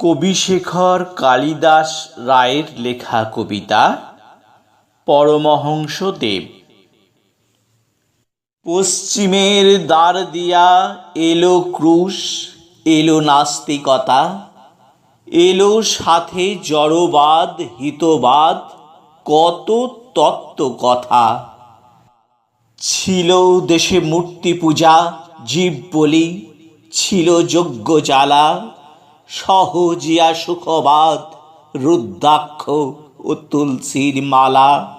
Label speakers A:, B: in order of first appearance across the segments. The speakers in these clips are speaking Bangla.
A: কবিশেখর কালিদাস রায়ের লেখা কবিতা পরমহংসদেব পশ্চিমের দ্বার দিয়া এলো ক্রুশ, এলো নাস্তিকতা, এলো সাথে জড়বাদ, হিতবাদ, কত তত্ত্ব কথা। ছিল দেশে মূর্তি পূজা জীব বলি ছিল যজ্ঞ জ্বালা সহজিয়া সুখবাদ, রুদ্রাক্ষ ও তুলসীর মালা।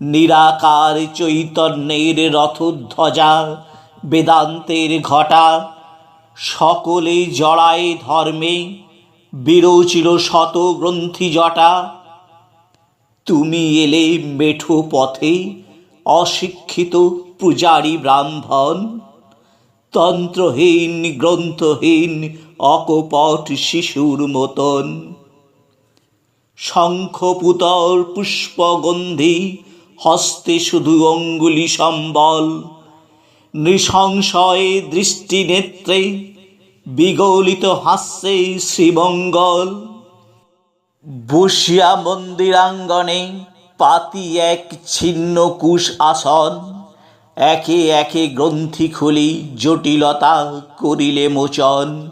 A: নিরাকার চৈতন্যের রথধ্বজা, বেদান্তের ঘটা। সকলে জড়ায় ধর্মে, বিরোচিল শত গ্রন্থি জটা। তুমি এলে মেঠো পথে, অশিক্ষিত পূজারী ব্রাহ্মণ। তন্ত্রহীন, গ্রন্থহীন অকপট শিশুর মতন। শঙ্খপুতর পুষ্পগন্ধি, হস্তে শুধু অঙ্গুলি সম্বল। নৃসংশয়ে দৃষ্টি নেত্রে বিগলিত হাস্যে শ্রীমঙ্গল। বসিয়া মন্দিরাঙ্গনে পাতি এক ছিন্ন কুশ আসন। একে একে গ্রন্থি খুলি জটিলতা করিলে মোচন।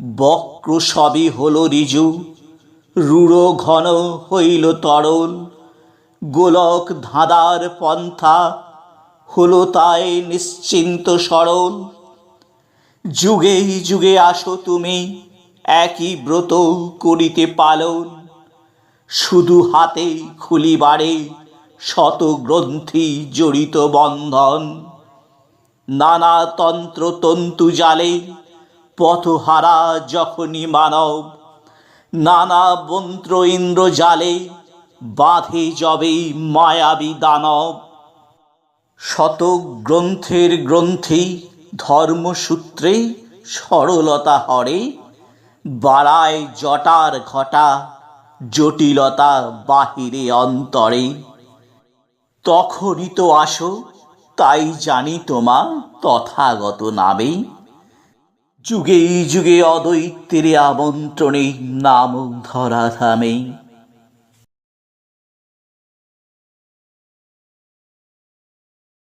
A: বক্র সবই হল রিজু, রূঢ় ঘন হইল তরল, গোলক ধাঁধার পন্থা হলো তাই নিশ্চিন্ত সরল। যুগে যুগে আসো তুমি, একই ব্রত করিতে পালন। শুধু হাতে খুলিবারে শত গ্রন্থি জড়িত বন্ধন। নানা তন্ত্র তন্তু জালে পথহারা যখনই মানব নানা মন্ত্র ইন্দ্র জালে বাঁধে যবে মায়াবী দানব। শত গ্রন্থের গ্রন্থি ধর্মসূত্রে সরলতা হরে, বাড়ায় জটার ঘটা, জটিলতা বাহিরে অন্তরে। তখনই তো আসো, তাই জানি তোমা তথাগত নামে। যুগে যুগে অদ্বৈতের আমন্ত্রণে নাম ধরা থামে।